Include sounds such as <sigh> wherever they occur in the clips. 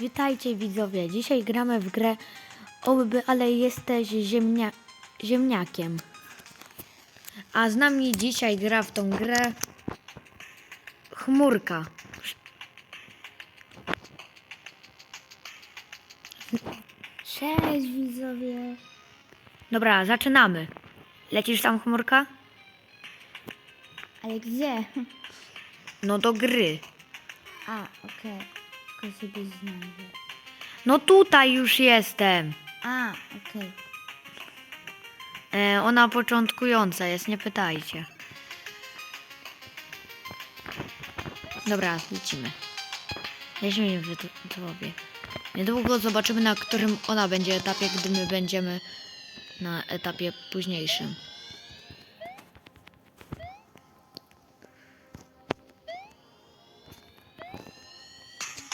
Witajcie widzowie. Dzisiaj gramy w grę Oby, ale jesteś ziemnia... ziemniakiem. A z nami dzisiaj gra w tą grę Chmurka. Cześć widzowie. Dobra, zaczynamy. Lecisz tam chmurka? Ale gdzie? No do gry. A, okej. Tylko sobie znajdę. No tutaj już jestem. A, okej. E, ona początkująca jest, nie pytajcie. Dobra, lecimy. Lecimy w widzowie. Niedługo zobaczymy, na którym ona będzie etapie, gdy my będziemy na etapie późniejszym.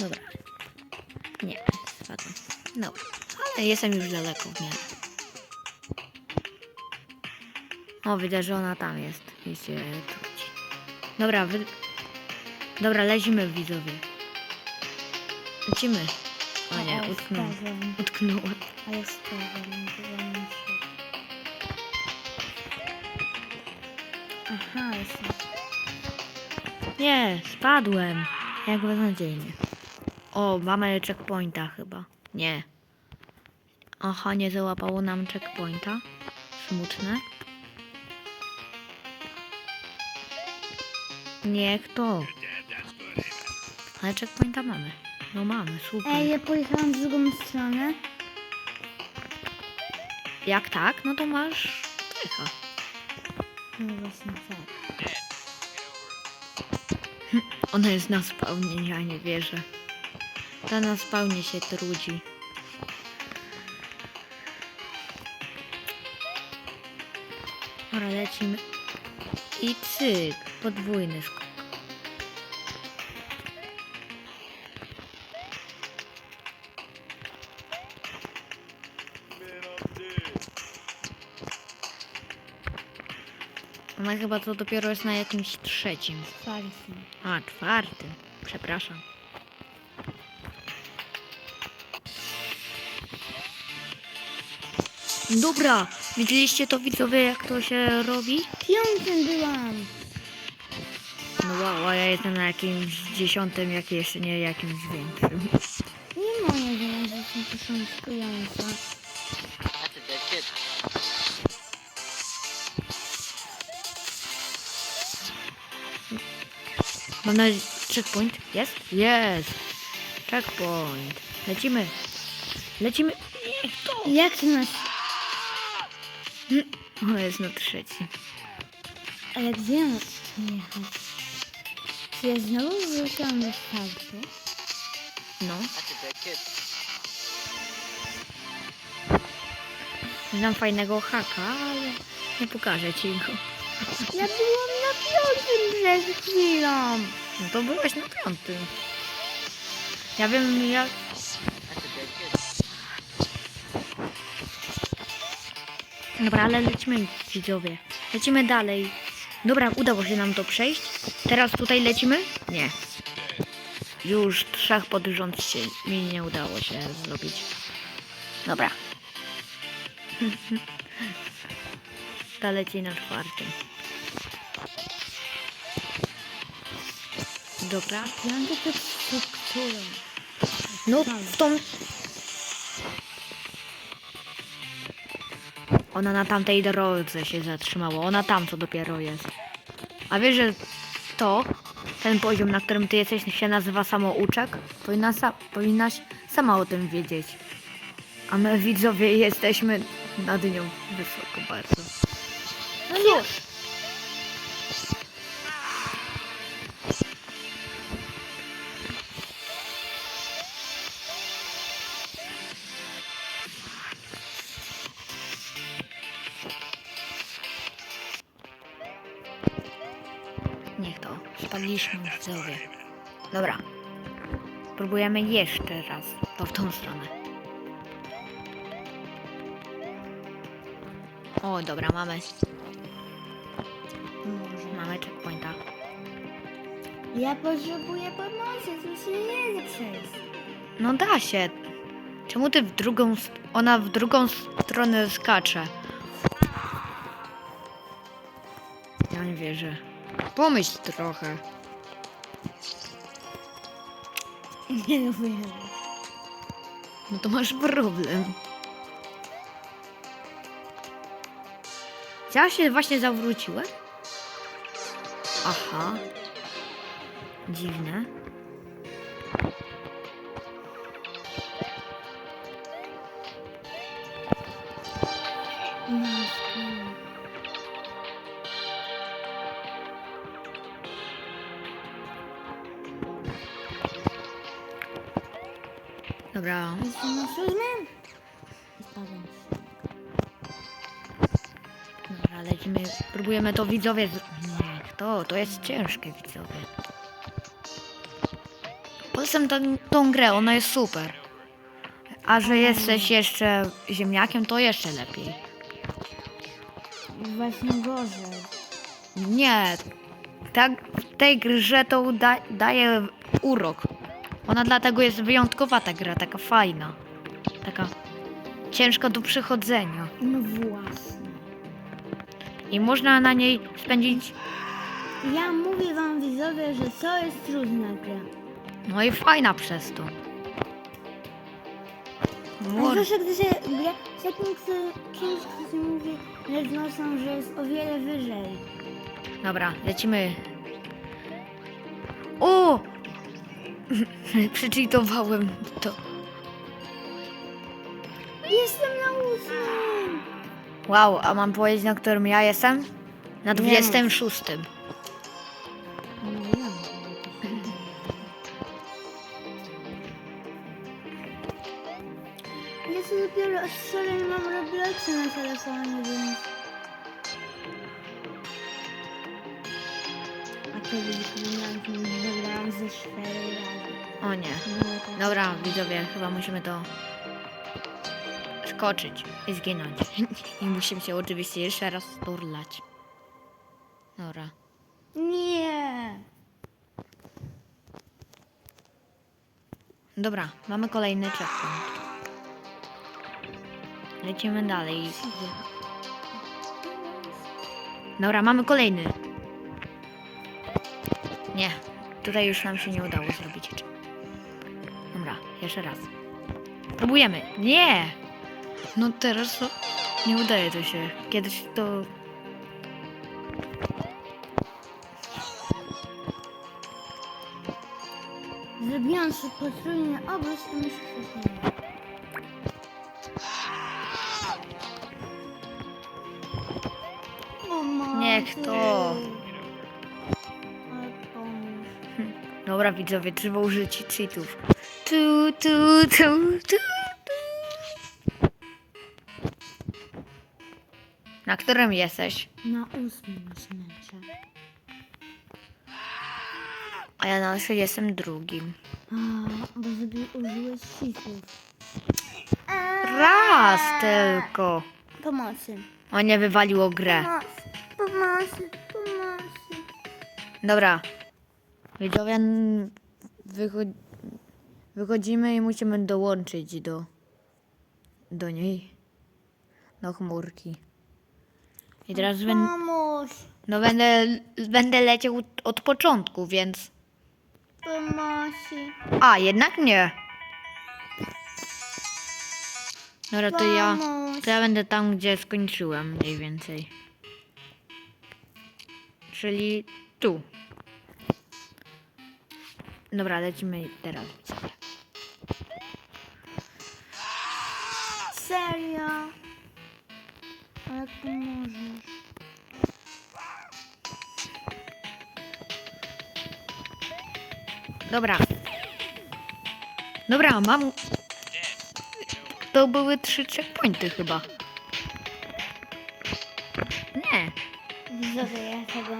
Dobra. Nie, spadłem. Dobra, ale jestem już daleko w miarę. O, widać, że ona tam jest i się trudzi. Dobra, wy... Dobra, lecimy widzowie. Lecimy. O nie, Ale utknął. spadłem. Utknęła. Ale spadłem. Aha, jestem. Nie, spadłem. Jak beznadziejnie. O, mamy checkpointa chyba. Nie. Aha, nie załapało nam checkpointa. Smutne. Nie, kto? Ale checkpointa mamy. No mamy, super. Ej, ja pojechałam w drugą stronę. Jak tak, no to masz pecha. No właśnie tak. Ona jest na spawnie, ja nie wierzę. Ta na spawnie się trudzi. Dobra, lecimy. I cyk, podwójny skok. Ona chyba to dopiero jest na jakimś trzecim. Czwarty. A, czwartym. Przepraszam. Dobra, widzieliście to widzowie, jak to się robi? Piątym byłam. No wow, a ja jestem na jakimś dziesiątym, jak jeszcze nie jakimś większym. Nie moje wiem, że jestem początkująca. Mam nadzieję, checkpoint jest? Jest! Checkpoint. Lecimy. Lecimy. Niech to. Jak ty masz... O, jest na trzeci. Ale gdzie mam jechać? Czy ja znowu wróciłam do startu? No. Znam fajnego haka, ale nie pokażę ci go. Ja byłam na piątym przed chwilą. No to byłeś na piątym. Ja wiem jak... Dobra, ale lecimy widzowie. Lecimy dalej. Dobra, udało się nam to przejść. Teraz tutaj lecimy? Nie. Już trzech pod rząd się mi nie udało się zrobić. Dobra. <laughs> Ta leci na czwartym. Dobra. Strukturą. No w tą... Ona na tamtej drodze się zatrzymała. Ona tam co dopiero jest. A wiesz, że to, ten poziom, na którym ty jesteś, się nazywa samouczek? Powinna sa powinnaś sama o tym wiedzieć. A my widzowie jesteśmy nad nią wysoko bardzo. No już. Widzowie. Dobra. Spróbujemy jeszcze raz. To w tą stronę. O, dobra, mamy. Mamy checkpointa. Ja potrzebuję pomocy, tu się nie da przejść. No da się. Czemu ty w drugą... Ona w drugą stronę skacze? Ja nie wierzę. Pomyśl trochę. Nie lubię. No to masz problem. Ja się właśnie zawróciłem? Aha. Dziwne. Jestem na siódmym. I spadłem. Dobra, lecimy. Próbujemy to widzowie. z- Nie, to, to jest ciężkie widzowie. Poza tym tą, tą grę, ona jest super. A że jesteś jeszcze ziemniakiem, to jeszcze lepiej. Właśnie gorzej. Nie, tak w tej grze to da, daje urok. Ona dlatego jest wyjątkowa ta gra, taka fajna. Taka ciężka do przechodzenia. No właśnie. I można na niej spędzić, Ja mówię wam widzowie, że to jest trudna gra. no i fajna przez to. Mor- zwłaszcza gdy się gra z jakimś kimś, kto się mówi lecz nocą, że jest o wiele wyżej. Dobra, lecimy. O! <laughs> Przeczytowałem to. Jestem na ósmym! Wow, a mam powiedzieć, na którym ja jestem? Na Nie 26. No ja Ja sobie dopiero od wczoraj mam Robloxa na telefonie, więc... Ze cztery razy. O nie. Tak. Dobra, widzowie, chyba musimy to skoczyć i zginąć. <laughs> I musimy się oczywiście jeszcze raz turlać. Dobra. Nie! Dobra, mamy kolejny checkpoint. Lecimy dalej. Dobra, mamy kolejny. Nie, tutaj już nam się nie udało zrobić. Dobra, jeszcze raz. Próbujemy. Nie! No teraz to nie udaje to się. Kiedyś to... Zrobiłam sobie potrójny obrót i myślę, że nie. Pomocy. Niech to. Dobra, widzowie, trzeba użyć cheatów. Tu, tu, tu, tu, tu. Na którym jesteś? Na ósmym zmęczę. A ja na jestem drugim. A, bo sobie użyłeś cheatów. Raz tylko. Pomocy. O nie, wywaliło grę. Pomocy, pomocy. Dobra. Widzowie, wychodzimy i musimy dołączyć do, do niej. Do chmurki. I teraz ben, Pomóż. no będę, będę leciał od początku, więc... A, jednak nie. Dobra, to ja, to ja będę tam, gdzie skończyłem mniej więcej. Czyli tu. Dobra, lecimy teraz. Serio? Ale pomożesz. Dobra. Dobra, mam... To były trzy checkpointy chyba. Widzowie, ja tego,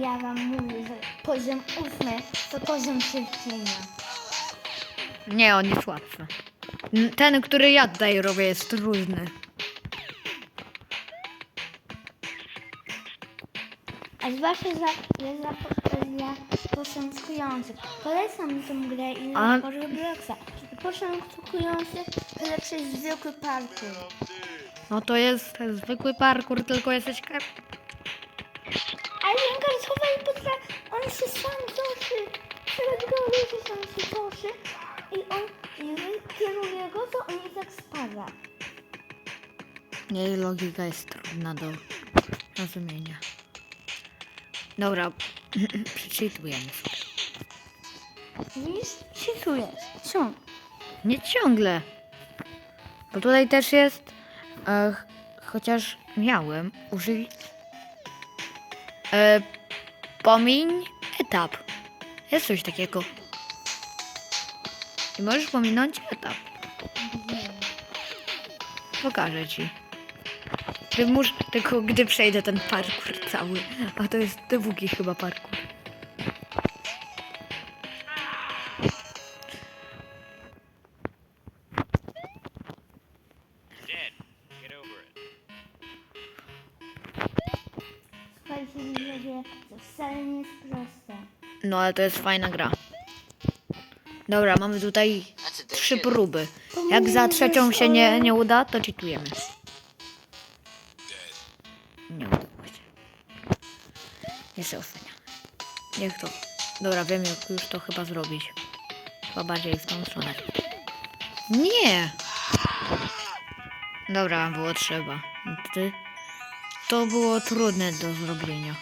ja wam mówię, że poziom ósmy to poziom cierpienia. Nie, on jest łatwy. N- Ten, który ja tutaj robię, jest trudny. A zwłaszcza za, że za, za początkujących. Polecam tę grę i A- za Robloxa. Żeby początkujący lepszy zwykły parkour. No to jest zwykły parkour, tylko jesteś... ka- Ale Janka schowaj potra... On się sam toczy. Przed góry się sam się toczy. I on, jeżeli kieruje go, to on i tak spada. Jej logika jest trudna do rozumienia. Dobra, <clears throat> przeczytujemy. Widzisz? Czytujesz. Co? Nie ciągle. Bo tutaj też jest, e, ch- chociaż miałem użyć, e, pomiń etap. Jest coś takiego. I możesz pominąć etap. Pokażę ci. Ty mus, tylko gdy przejdę ten parkour cały. A to jest długi chyba parkour. Słuchajcie, widzowie, to wcale nie jest proste. No ale to jest fajna gra. Dobra, mamy tutaj trzy próby. Jak za trzecią się nie, nie uda, to cheatujemy. Nie udało się. Jeszcze ostatnia. Niech to. Dobra, wiem jak już to chyba zrobić. Chyba bardziej w tą stronę. Nie! Dobra, było trzeba. Ty... To było trudne do zrobienia.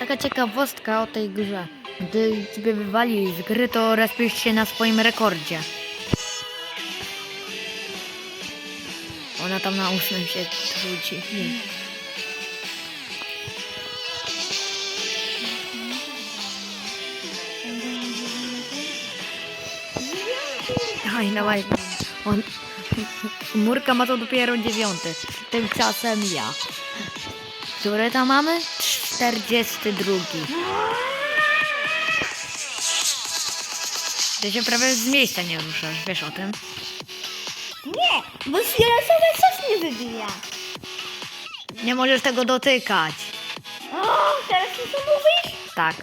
Taka ciekawostka o tej grze. Gdy ciebie wywali z gry, to respisz się na swoim rekordzie. Ona tam na ósmym się trudzi. Dawaj, dawaj. On... Murka ma to dopiero dziewiąty. Tymczasem ja. Które tam mamy? 42. Ty się prawie z miejsca nie ruszasz, wiesz o tym? Nie, bo fioletowe coś nie wybija. Nie możesz tego dotykać. O, teraz mi to mówisz? Tak.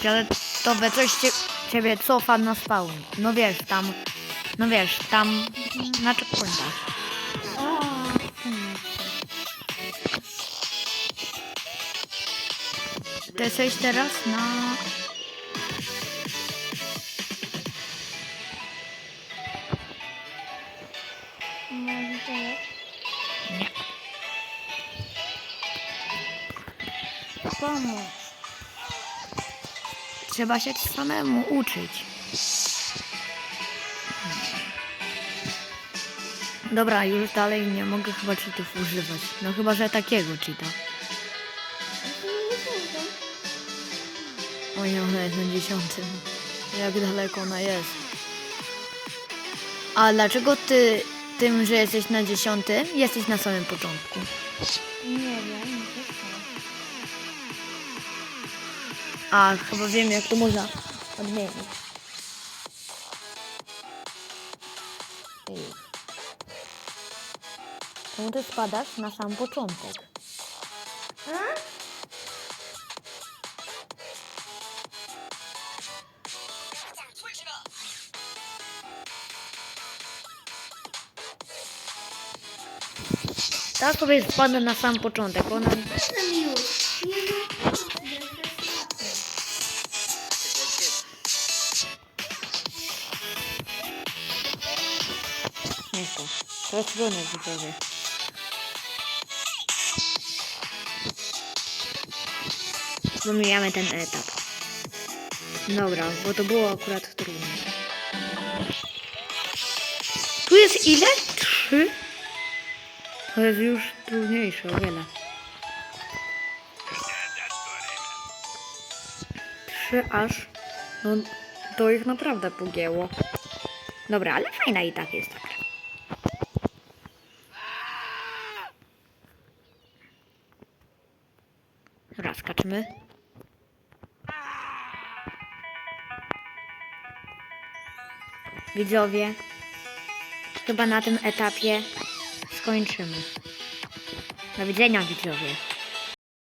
Fioletowe coś cie, ciebie cofa na spawn. No wiesz, tam... No wiesz, tam... Na checkpointach. T6 teraz na... Nie. Trzeba się samemu uczyć. Dobra, już dalej nie mogę chyba cheatów używać. No chyba, że takiego cheata. O nie, ona jest na dziesiątym. Jak daleko ona jest. A dlaczego ty tym, że jesteś na dziesiątym, jesteś na samym początku? Nie wiem, nie wiem. A, chyba wiem jak to można odmienić. Czemu ty spadasz na sam początek? Ta sobie spada na sam początek. Ona... Na miłość. Nie to. To jest widzowie. Pomijamy ten etap. Dobra, bo to było akurat trudne. Tu jest ile? Trzy? To jest już trudniejsze o wiele. Trzy aż. No to ich naprawdę pogięło. Dobra, ale fajna i tak jest. Dobra, skaczmy. Widzowie, chyba na tym etapie skończymy. Do widzenia widzowie.